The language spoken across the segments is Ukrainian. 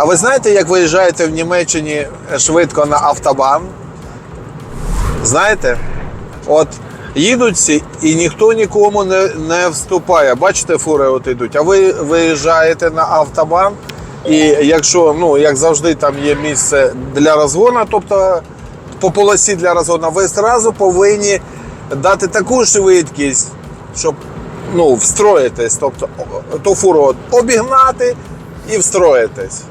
А ви знаєте, як виїжджаєте в Німеччині швидко на автобан? Знаєте? От їдуть всі і ніхто нікому не, не вступає. Бачите, фури от йдуть. А ви виїжджаєте на автобан, і якщо, ну, як завжди, там є місце для розгону, тобто по полосі для розгону, ви зразу повинні дати таку швидкість, щоб ну, встроїтись. Тобто ту фуру обігнати і встроїтись.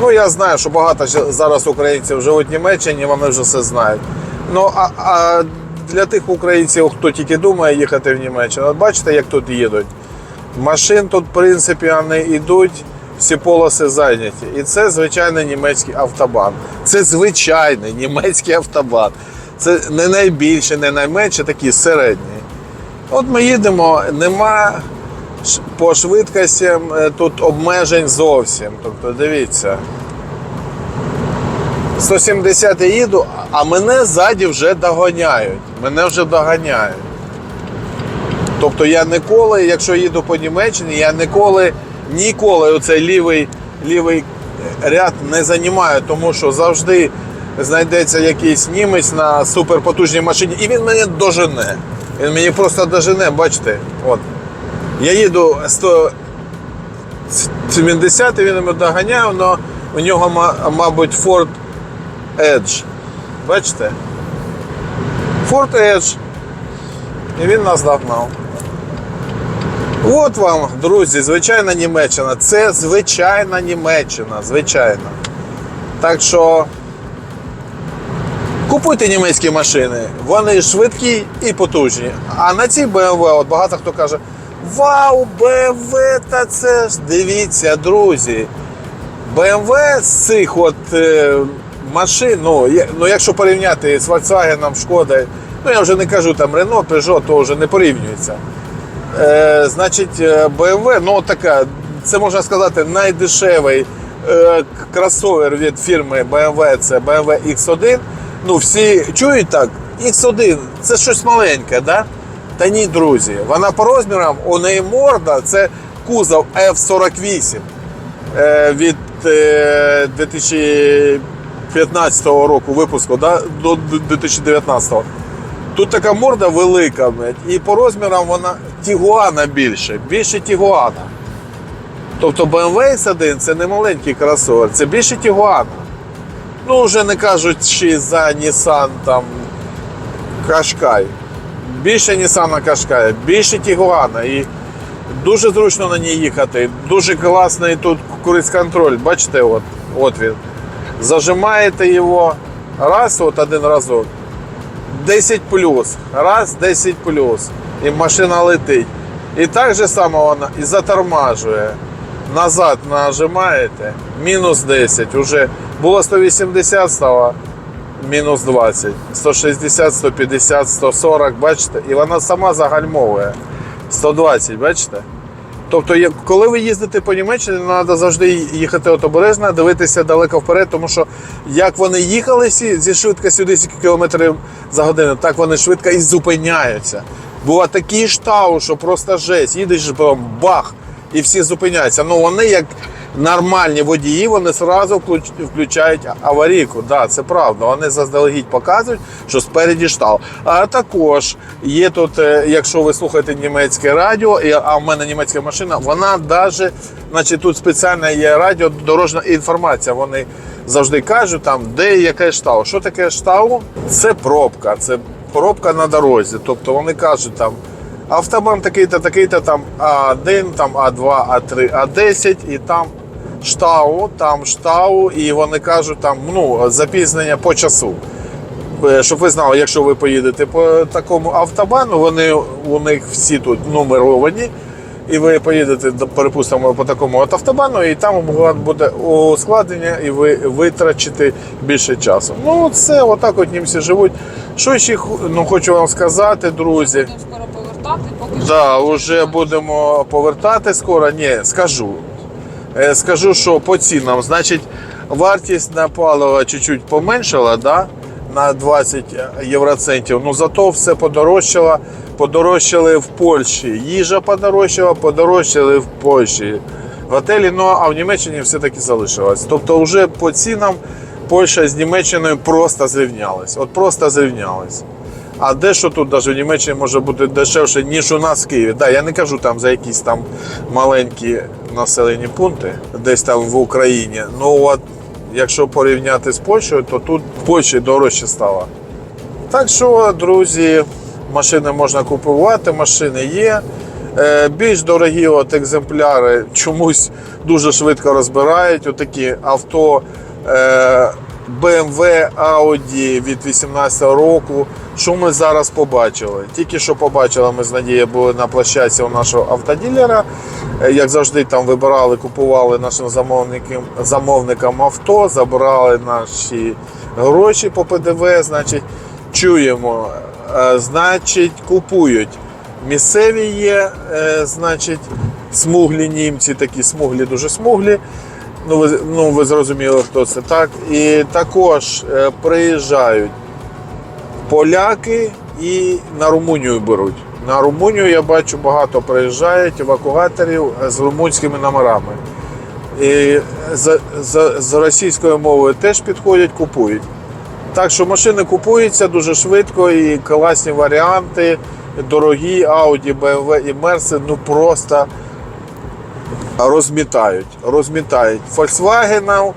Ну, я знаю, що багато зараз українців живуть в Німеччині, вони вже все знають. Ну, а, а для тих українців, хто тільки думає їхати в Німеччину, от бачите, як тут їдуть. Машин тут, в принципі, вони йдуть, всі полоси зайняті. І це звичайний німецький автобан. Це звичайний німецький автобан. Це не найбільше, не найменше, такий середній. От ми їдемо, нема по швидкостям е, тут обмежень зовсім. Тобто, дивіться. 170 я їду, а мене ззаді вже доганяють. Мене вже доганяють. Тобто я ніколи, якщо їду по Німеччині, я ніколи, ніколи оцей лівий, лівий ряд не займаю, тому що завжди знайдеться якийсь німець на суперпотужній машині, і він мене дожене. Він мені просто дожене, бачите, от. Я їду 170, він мене доганяє, але у нього, мабуть, Ford Edge. Бачите? Ford Edge. І він нас догнав. От вам, друзі, звичайна Німеччина. Це звичайна Німеччина, звичайно. Так що купуйте німецькі машини, вони швидкі і потужні. А на цій BMW, от багато хто каже: Вау, BMW, та це ж дивіться, друзі. BMW з цих от е, машин, ну, є- ну якщо порівняти з Volkswagen, Шкода, ну я вже не кажу там Renault, Peugeot, то вже не порівнюється. Е, значить, е, BMW, ну така, це можна сказати, найдешевий е, кросовер від фірми BMW, це BMW X1. Ну, всі чують так, X1 це щось маленьке, да? Та ні, друзі, вона по розмірам, у неї морда, це кузов F48 е, від е, 2015 року випуску да, до 2019. Тут така морда велика, і по розмірам вона Тігуана більше, більше Тігуана. Тобто BMW X1 це не маленький кросовер, це більше Тігуана. Ну, вже не кажучи за Nissan там Qashqai. Більше Nissan Qashqai, більше Тігуана. І дуже зручно на ній їхати. Дуже класний тут круїз-контроль. Бачите, от, от він. Зажимаєте його раз, от один разок. 10 плюс. Раз, 10 плюс. І машина летить. І так же само вона і затормажує. Назад нажимаєте, мінус 10. Уже було 180, стало мінус 20. 160, 150, 140, бачите? І вона сама загальмовує. 120, бачите? Тобто, коли ви їздите по Німеччині, треба завжди їхати от обережно, дивитися далеко вперед, тому що як вони їхали всі зі швидкістю 10 км за годину, так вони швидко і зупиняються. Була такий штау, що просто жесть. Їдеш бах, і всі зупиняються. Ну вони як нормальні водії, вони одразу включають аварійку. Да, це правда. Вони заздалегідь показують, що спереді штал. А також є тут, е, якщо ви слухаєте німецьке радіо, а в мене німецька машина, вона навіть, значить, тут спеціальна є радіо, дорожня інформація. Вони завжди кажуть, там, де яке штау. Що таке штау? Це пробка, це пробка на дорозі. Тобто вони кажуть там. Автобан такий-то, такий-то там А1, там А2, А3, А10 і там штау, там штау, і вони кажуть, там ну, запізнення по часу. Е, Щоб ви знали, якщо ви поїдете по такому автобану, вони у них всі тут нумеровані. І ви поїдете, перепустимо, по такому от автобану, і там у вас буде ускладнення, і ви витрачите більше часу. Ну, це отак от німці живуть. Що ще ну, хочу вам сказати, друзі. Будемо скоро повертати, поки. Да, вже будемо повертати скоро. Ні, скажу. Е, Скажу, що по цінам. Значить, вартість на паливо чуть-чуть поменшала, да? на 20 євроцентів. Ну зато все подорожчало. Подорожчали в Польщі. Їжа подорожчала, подорожчали в Польщі. готелі, ну а в Німеччині все-таки залишилось. Тобто, вже по цінам Польща з Німеччиною просто зрівнялась. От просто зрівнялась. А дещо тут навіть в Німеччині може бути дешевше, ніж у нас в Києві. Да, я не кажу там за якісь там маленькі населені пункти, десь там в Україні. Ну от якщо порівняти з Польщею, то тут в Польщі дорожче стало. Так що, друзі, машини можна купувати, машини є. Е, Більш дорогі от екземпляри чомусь дуже швидко розбирають. Отакі авто е, BMW, Audi від 18 року. Що ми зараз побачили? Тільки що побачили, ми з Надією були на площадці у нашого автоділера. Е, Як завжди, там вибирали, купували нашим замовникам, замовникам авто, забирали наші гроші по ПДВ. Значить, чуємо, е, значить, купують. Місцеві є, е, значить, смуглі німці, такі смуглі, дуже смуглі. Ну, ви, ну, ви зрозуміли, хто це так. І також е, приїжджають поляки і на Румунію беруть. На Румунію я бачу багато приїжджають евакуаторів з румунськими номерами. І з, з, з російською мовою теж підходять, купують. Так що машини купуються дуже швидко і класні варіанти, дорогі Audi, BMW і Mercedes, ну просто розмітають. розмітають. Volkswagen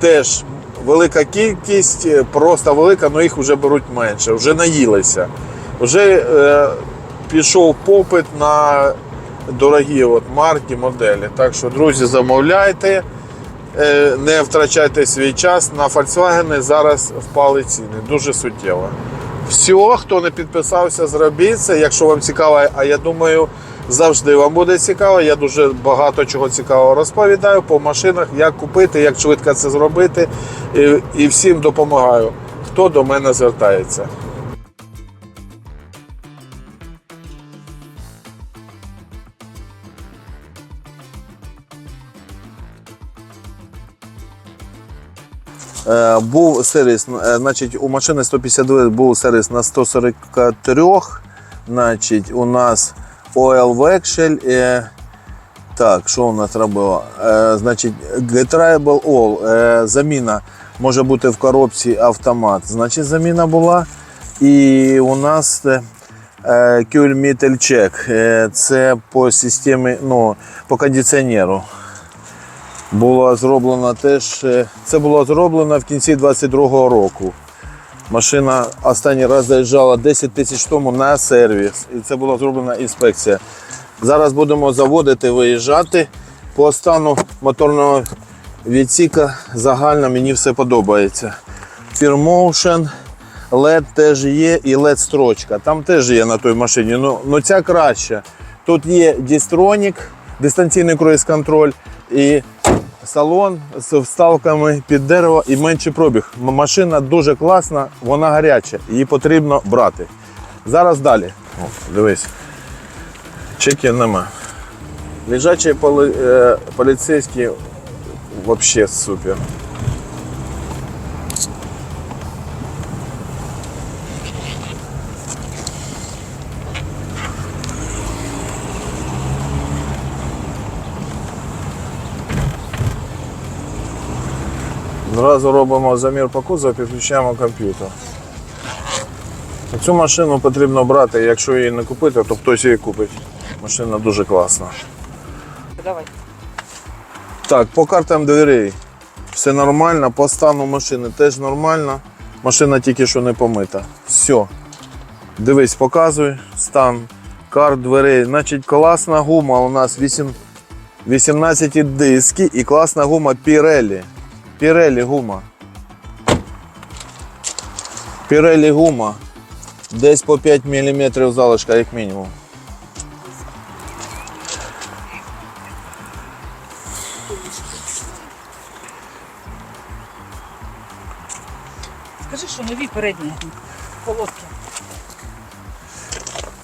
теж велика кількість, е, просто велика, але їх вже беруть менше, вже наїлися. Вже е, пішов попит на дорогі от марки, моделі. Так що, друзі, замовляйте. Е, не втрачайте свій час. На Volkswagen зараз впали ціни дуже суттєво. Все, хто не підписався, зробіть це. Якщо вам цікаво, а я думаю, завжди вам буде цікаво. Я дуже багато чого цікавого розповідаю по машинах, як купити, як швидко це зробити. І, і всім допомагаю, хто до мене звертається. Е, Був сервіс, е, значить, у машини 152 був сервіс на 143. Значить, у нас Oil Vexel. Е, так, що у нас робило? Е, значить, Getriable All. Е, заміна може бути в коробці автомат. Значить, заміна була. І у нас Mittel Check. Це по системі, ну, по кондиціонеру було зроблено теж. Це було зроблено в кінці 22-го року. Машина останній раз заїжджала 10 тисяч тому на сервіс. І це була зроблена інспекція. Зараз будемо заводити, виїжджати. По стану моторного відсіка загально мені все подобається. Motion, LED теж є і LED строчка. Там теж є на той машині. Ну, ну ця краща. Тут є дістронік, дистанційний круїз-контроль і салон з вставками під дерево і менший пробіг. Машина дуже класна, вона гаряча, її потрібно брати. Зараз далі. О, дивись. Чеків нема. Лежачий поли, е, поліцейський взагалі супер. Одразу робимо замір по кузову, підключаємо комп'ютер. Цю машину потрібно брати, якщо її не купити, то хтось її купить. Машина дуже класна. Давай. Так, по картам дверей все нормально, по стану машини теж нормально. Машина тільки що не помита. Все. Дивись, показуй стан карт дверей. Значить, класна гума у нас 8, 18 диски і класна гума Pirelli. Pirelli гума. Pirelli гума. Десь по 5 мм залишка, як мінімум. Скажи, що нові передні колодки.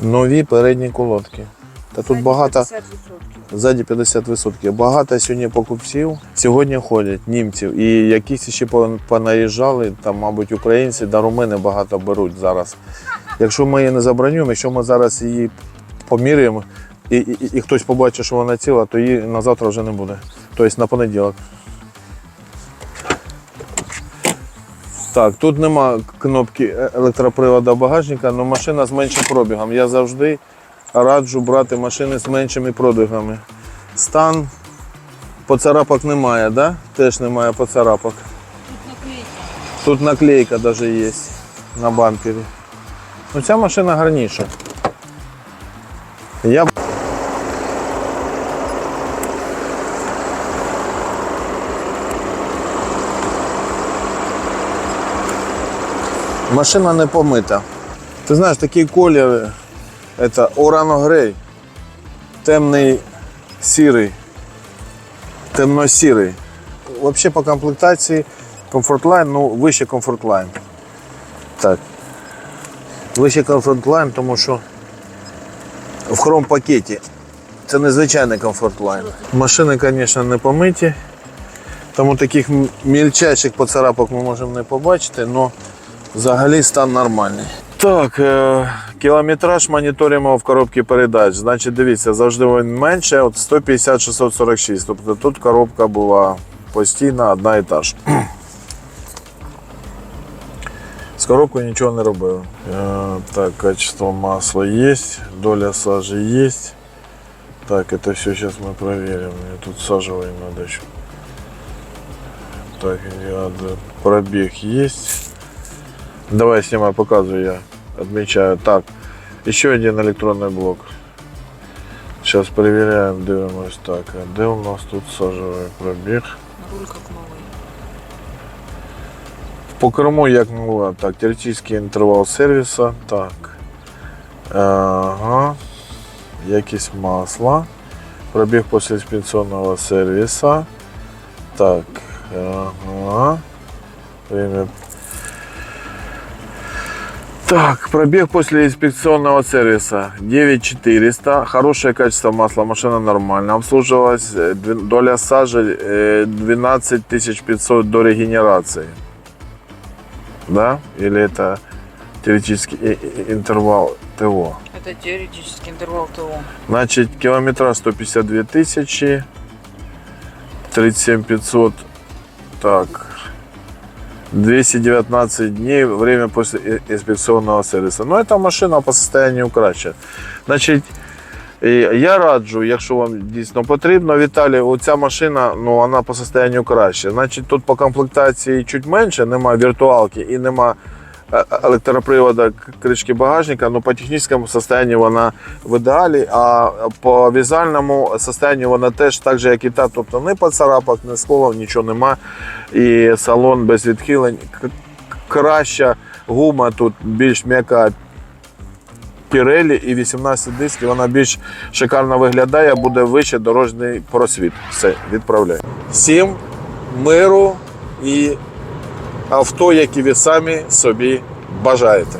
Нові передні колодки. Та тут багато. 50%. Ззаді 50%. Багато сьогодні покупців сьогодні ходять німців. І якісь ще понаїжджали, там, мабуть, українці та румини багато беруть зараз. Якщо ми її не забронюємо, якщо ми зараз її поміряємо, і, і, і хтось побачить, що вона ціла, то її на завтра вже не буде. Тобто на понеділок. Так, тут нема кнопки е- електроприводу багажника, але машина з меншим пробігом. Я завжди раджу брати машини з меншими пробігами. Стан поцарапок немає, да? Теж немає поцарапок. Тут наклейка навіть є на бампері. Ну, ця машина гарніша. Я Машина не помита. Ти знаєш, такі кольори. Це орано-грей, темний сірий, темно-сірий. Взагалі по комплектації Comfortline, ну, вище Comfortline. Так. Вище Comfortline, тому що в хром пакеті. Це незвичайний Comfortline. Машини, звісно, не помиті. Тому таких мільчайших поцарапок ми можемо не побачити, але взагалі стан нормальний. Так, е, кілометраж моніторимо в коробці передач. Значить, дивіться, завжди він менше, от 150-646. Тобто тут коробка була постійна, одна і та ж. З коробкою нічого не робив. Е, так, качество масла є, доля сажи є. Так, это все сейчас мы проверим. Мне тут сажевый надо еще. Так, я- да, пробег есть. Давай снимай, показываю я. Отмечаю. Так, еще один электронный блок. Сейчас проверяем, дивимось. Так, а де у нас тут сажевий пробіг? Руль как новый. По керму як нова. Так, теоретичний інтервал сервіса. Так. Ага. Якість масла. Пробіг після інспекційного сервіса. Так. Ага. Время. Так, пробег после инспекционного сервиса 9400. Хорошее качество масла, машина нормально обслуживалась. Э, Доля сажи э, 12500 до регенерации. Да? Или это теоретический и- интервал ТО? Это теоретический интервал ТО. Значит, километра 152 тысячи, 37 500, так, 219 дней, время после и- инспекционного сервиса. Ну, эта машина по состоянию краще. Значить, я раджу, якщо вам дійсно потрібно, Віталій, оця машина, ну, вона по состоянию краще. Значить, тут по комплектації чуть менше, нема віртуалки і нема електропривода к- кришки багажника, но по технічному состоянию вона в ідеалі, а по візуальному состоянию вона теж так же, як і та, тобто ні поцарапок, ні сколів, нічого нема. І салон без відхилень. Краща гума тут більш м'яка Pirelli і 18 дисків, вона більш шикарно виглядає, буде вище дорожній просвіт. Все, відправляю. Всім миру і авто, які ви самі собі бажаєте.